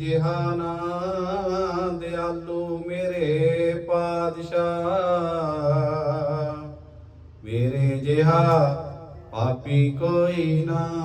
ਜਿਹਾ ਨਾ ਦਿਆਲੂ ਮੇਰੇ ਪਾਤਸ਼ਾਹ। ਮੇਰੇ ਜਿਹਾ ਪਾਪੀ ਕੋਈ ਨਾ